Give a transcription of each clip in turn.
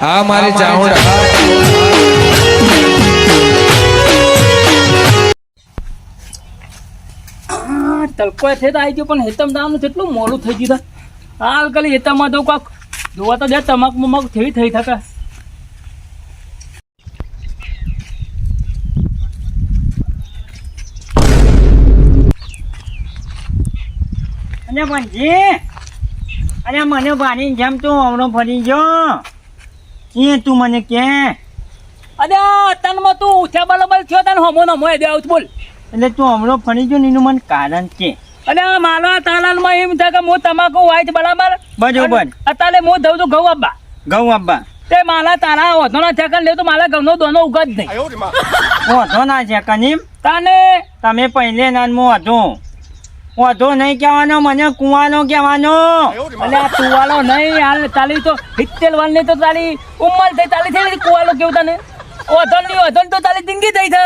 આ મારી ચામુંડા તલકો તડકો આવી ગયો પણ હેતમ દાવાનું કેટલું મોડું થઈ ગયું હાલ કલી હેતમમાં તો કાક જોવા તો દે તમાક મમક થઈ થઈ થતા અને પંજી અરે મને ભાની જેમ તું હમણાં ફરી ગયો. કે તું મને કે? અરે તનમાં તું ઉઠ્યા બરાબર થયો તને હમો નમો દે આવું બોલ. એટલે તું હમણો ફરી ગયો ને એનું મને કારણ કે. અરે મારા તાલાલમાં એમ થાય કે હું તમાકુ વાય બરાબર. બરોબર. અને અત્યારે હું દઉં છું ઘઉં આપવા ઘઉં અબ્બા તે મારા તારા વધોના ઠેકાણ લે તો મારા ઘઉંનો દોનો ઉગત જ નહીં વાંધો ના છે એમ? તાને તમે પહેલે નાનમાં વાંધો. વાંધો નહીં કહેવાનો મને કુવાનો કહેવાનો. અલે આ તુવાલો નહીં હાલ તાલી તો હિત્તેલ વાલ નહીં તો તાલી ઉંમર થઈ તાલી થઈ કુવાલો કેવું તને? ઓધન નહીં ઓધન તો તાલી જિંદગી થઈ છે.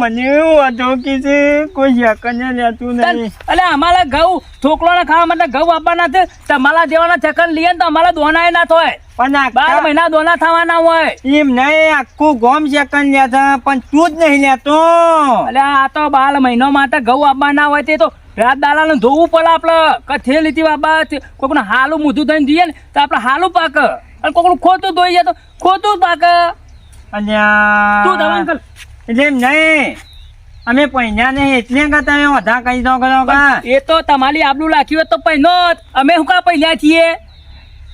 મને વાંધો કીધે કોઈ યકને લેતું નહીં. અલે અમારા ઘઉં છોકરોને ખાવા માટે ઘઉં આપવાના છે તમારા જેવાના ચકન લઈએ ને તો અમારા દોનાય ના થાય. પણ બાર મહિના દોના થવાના હોય. એમ નહીં આખું ગોમ ચકન લેતા પણ તું જ નહીં લેતો. એટલે આ તો બાર મહિનો માટે ઘઉં આપવાના હોય તે તો રાત દાડાને ધોવું પડે આપણે. કથે લીધી બાબા કોકનું હાલું મૂધું થઈને દઈએ ને તો આપણે હાલું પાક. અને કોઈકનું ખોટું ધોઈ જાય તો ખોટું પાક. એટલે એમ નહીં. અમે પૈસા નહીં એટલે કે તમે વધા કહી દો કરો એ તો તમારી આબલું લાખ્યું હોય તો પહેનો અમે શું કા પહેર્યા છીએ?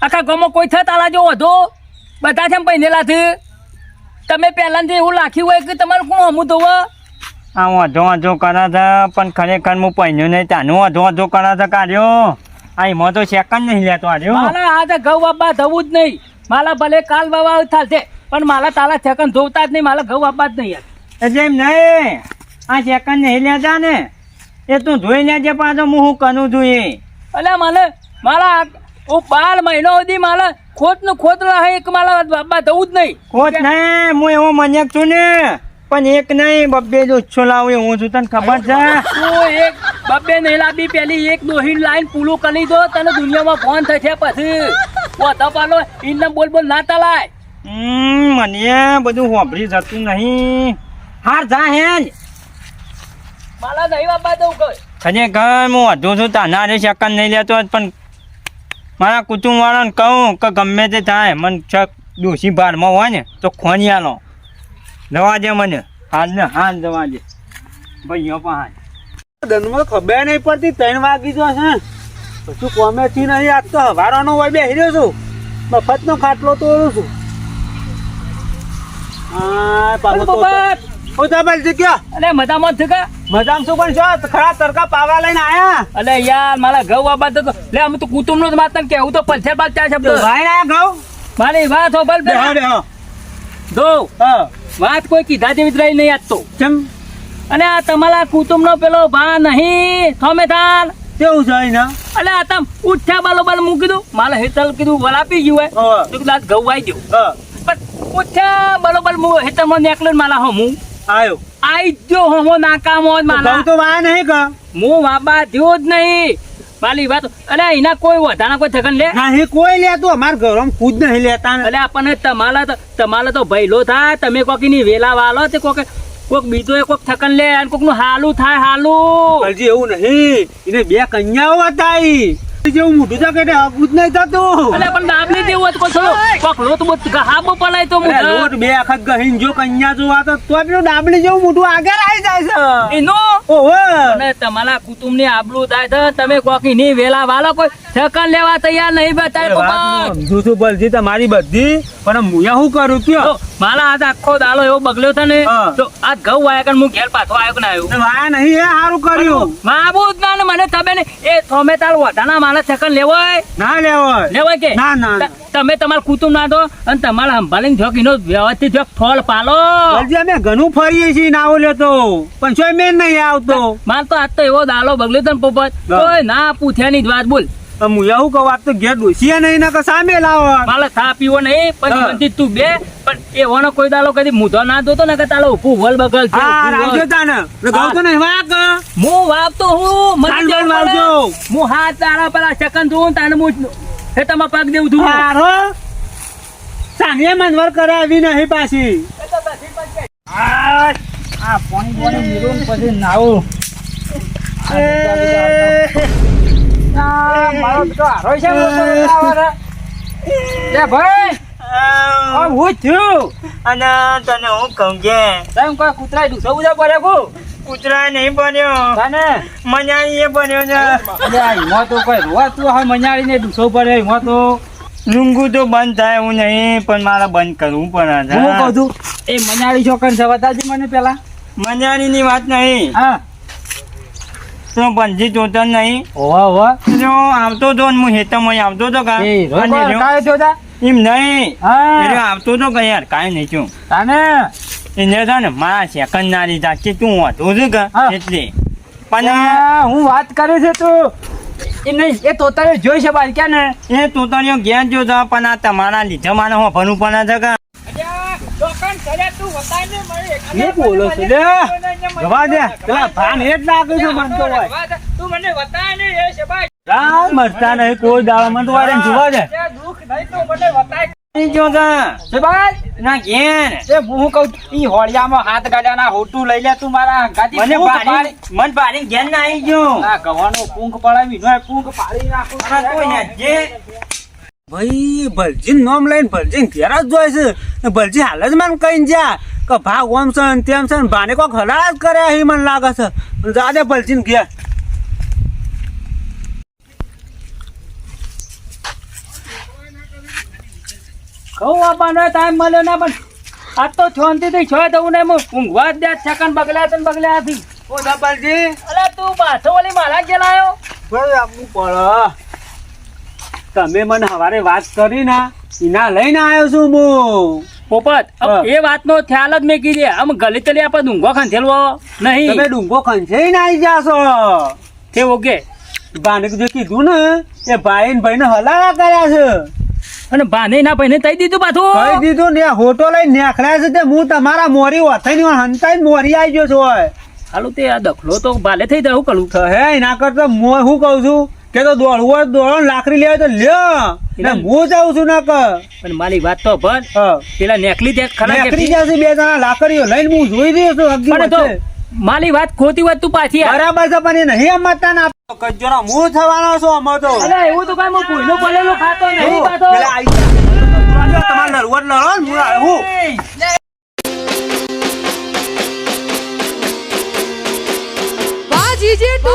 આખા ગામમાં કોઈ થત આલા વધો બધા છે પહેરેલા છે. તમે પહેલાથી એવું લાખ્યું હોય કે તમારે કોણ હમું ધોવા? આ વાંધો વાંધો કરે છે પણ ખરેખર હું પૈણ્યો નહીં તાનું વાંધો વાંધો કરે છે કાઢ્યો. આ એમાં તો સેકન્ડ નહીં લેતો આર્યો. મારા તો ઘઉં બાબા થવું જ નહીં. મારા ભલે કાલ બાબા થશે પણ મારા તારા સેકન્ડ ધોતા જ નહીં મારા ઘઉં બાબા જ નહીં એટલે એમ નહીં. આ સેકન્ડ નહીં લેતા ને એ તું જોઈ લેજે પાછો હું શું કરું જોઈએ? એટલે મને મારા હું બાર મહિનો સુધી મારા ખોટનું ખોટ રહે એક મારા બાબા થવું જ નહીં. ખોટ નહીં હું એવો મન્યક છું ને. પણ એક નહીં બબ્બે ઓછો લાવું હું છું તને ખબર છે? તું એક? બબ્બે નહીં લાવી પેલી એક દોહીન લાઈન પૂલું કરી દો તને દુનિયામાં ફોન થશે પછી. પોતા પાલો ઇન્ને બોલ બોલ ના તલાય. મને બધું વાપરી જતું નહીં. હાર જા હેન મારા નહીં બાબા દઉં કઈ ખરેખર હું વધુ છું તાના રે સેકન્ડ નહીં લેતો પણ મારા કુટુંબવાળાને કહું કે ગમે તે થાય મને છક દોષી બારમાં હોય ને તો ખોની આલો દે મને. હાલ ને હાલ દવા દે. ભાઈઓ પણ ધનમાં ખબર નહીં પડતી ત્રણ વાગી જો છે. પછી કોમે થી નહીં આજ તો હવારાનો હોય બેસી રહ્યો છું. મફતનો ખાટલો તોડું છું. હા પાછો તો બાબા હું તો બોલતી કયો? અલે મજામાં છે કે? મજામાં શું પણ છો ખરા તડકા પાવા લઈને આયા? અલે યાર મારા ઘઉં તો લે અમે તો કુટુંબ નો માત તને કેવું તો પંચાયત બાદ ચાર શબ્દ ભાઈ આયા ઘઉં? મારી વાત હો બલ દો હા. વાત કોઈ કીધા જેવી જ રહી નહીં આજ તો. કેમ? અને આ તમારા કુટુંબ નો પેલો ભા નહીં થોમે થાલ કેવું છે એના અલે આ તમ ઉઠ્યા બાલો બાલ મૂકી દઉં મારે હેતલ કીધું વલાપી ગયું હોય હા. તો આજ ઘઉં આવી ગયું. હા. પણ ઉઠ્યા બરોબર હું હેતલમાં નીકળ્યો ને મારા હમું. આયો. આઈ જ હો નાકામો જ મારા. તો વા નહીં કા? હું વાબા થયો જ નહીં. મારી વાત. અલે એના કોઈ વધારા કોઈ થકન લે? નહીં કોઈ લેતું અમાર ઘરમાં ખુદ નહીં લેતા અલે આપણને તમારા તો તમારા તો ભૈલો થાય. તમે કોકી ની વેલા વાલો તે કોકે કોક બીજો એ કોક થકન લે અને કોકનું હાલું થાય હાલું. હજી એવું નહીં. એને બે કન્યાઓ હતા. જેવું મોઢું છે કે હગું જ નહીં થતું. અલે પણ દાબલી દેવું હોય તો કોઈ થોડો કોક ગહાબો પલાય તો અરે લોટ બે વખત ગહીન જો કન્યા જોવા તો તો પેલું જેવું મોઢું આગળ આવી જાય છે. એનો? ઓહો. અને તમારા કુટુંબની આબલું થાય છે તમે કોકી ની વેલા વાલો કોઈ થકન લેવા તૈયાર નહીં બતાય સમજુ છું બલજી તમારી બધી. પણ હું શું કરું કયો? તો મારા હાથ આખો દાડો એવો બગલ્યો છે ને. તો આ ઘઉં વાયા કર હું ઘેર પાછો આવ્યો કે ના આવ્યો વાયા નહીં એ સારું કર્યું. માબૂદ ના ને મને ખબર ને એ થોમે તાર વધાના માણસ સેકન્ડ લેવાય ના લેવાય લેવાય કે? ના, ના, ના. તમે તમારા કુટુંબ ના દો અને તમારા સંભાળીને જોક એનો વ્યવસ્થિત જોક ફળ પાલો. હજી અમે ઘણું ફરીએ છીએ નાવો લેતો. પણ મેન નહીં આવતો. માર તો આજ તો એવો દાલો બગલ્યો તો ને પોપટ. હા. કોઈ ના જ વાત બોલ. હું એવું કહું આ તો ઘેર ડોસીએ નહીં ને સામે લાવો મારે થા પીવો નહીં પણ હા. તું બે પણ એ વનો કોઈ દાલો કદી મૂધો ના દોતો ને કે તાલો ઉભું વલ બગલ છે, હા. તાને ને ઘઉં વાક હું મને. વાવજો. હું હાથ તારા પેલા સેકન્ડ જોઉં તાને હું પગ દેવું તું હારો સાંગે આને કરે કરાવી નહીં પાછી આ આ પાણી પાણી મેલું પછી નાવું આ મારો તો હારો છે લે ભાઈ હું થયું અને તને હું કહું કે? તેમ કોઈ કૂતરાય દુસો બધા પડે કો? કૂતરા નહીં બન્યો. તને? મજાઈ એ બન્યો છે. અરે તો કોઈ રોવા તું હવે મજાડીને દુસો પડે હિંમત તો. લુંગુ તો બંધ થાય હું નહીં પણ મારે બંધ કરવું પડે હું કહું છું એ મજાડી છોકરા છે બતાજી મને પેલા. મજારીની વાત નહીં. હા. તો પંજી જોતા નહીં. ઓવા ઓવા જો આવતો તો ને હું હેતમાં આવતો તો કા? એ કાય તો? એમ નહીં. એ હા. રહ્યો આવતો તો કે યાર કાંઈ નહીં છું તાને? એને તો ને મારા સેકન્ડ નારી જાકે તું વાંધો છે કે. એટલે. પણ હું વાત કરે છે તું. એ નહીં એ તોતારે જોઈ છે બાર ક્યાં ને? એ તોતારીઓ ઘેર જો પણ આ તમારા લીધા મારે હું ભણવું પણ છે કે શું બોલો છો. લે. જવા દે. પેલા ભાન એ જ લાગે છે માનતો હોય. તું મને બતાય ને એ છે ભાઈ. રા મરતા નહીં કોઈ દાળ મન તો વારે જોવા દે. દુખ નહીં તો મને બતાય જો કે છે ભાઈ? ના ઘેર. એ હું કહું ઈ હોળિયામાં હાથ ગાડ્યાના હોટું લઈ લે તું મારા ગાતી મને પાડી. મન પાડી ગેન ના આવી ગયો. આ ગવાનો પૂંખ પડાવી. નો પૂંખ પાડી નાખું. કોઈ ના જે ભાઈ ભલજી નામ લઈને ભલજી ઘેર જ જોઈ છે. ને ભલજી હાલ જ મને કહીને જા કે ભાગ ઓમ છે ને તેમ છે ને ભાને કોક હલાળ જ કરે એ મને લાગે છે. જા દે ભલજી ને ઘેર. કહું આપવાનો ટાઈમ મળ્યો ના પણ આ તો શાંતિથી છ દઉં ને હું ઊંઘવા જ દે સેકન્ડ બગલ્યા છે ને બગલ્યા હતી ઓ ભલજી. અરે તું પાછો ઓલી મારા આવ્યો ભાઈ આપવું પડે. તમે મને હવારે વાત કરી ના એના લઈને આવ્યો છું હું. પોપટ એ વાતનો ખ્યાલ જ મેં કીધી. આમ ગલી તલી આપણે ડુંગો ખંથેલવો નહીં. તમે ડુંગો ખંચેઈને આવી જાશો તે ઓકે. ભાને જે કીધું ને એ ભાઈ ને ભાઈ ને હલાળા કર્યા છે. અને ભાને ના ભાઈને તઈ દીધું કહી પાછું દીધું ને હોટો લઈને નેખડ્યા છે તે હું તમારા મોરી ઓથાઈ હંતાઈ મોરી આવી ગયો છું હાલું તે આ દખલો તો ભાલે થઈ જાય હું કરું? હે એના કરતા હું શું કહું છું કે તો દોડવું હોય તો દોડો લાકડી લેવાય તો લ્યો. હું જાઉં છું ના કર પણ મારી વાત તો ભર પેલા નેકલી જાય ખરા નેકલી જશે બે જણા લાકડીઓ લઈને હું જોઈ રહ્યો છું અગી તો વચ્ચે. મારી વાત ખોટી વાત તું પાછી બરાબર છે પણ એ નહીં અમતા ના કજ્જો ના હું થવાનો છું અમો તો. અરે એવું તો કઈ હું ભૂલનું ભલેલું ખાતો નહીં ખાતો પેલા તમારે લડવટ લડો હું હું? GJ two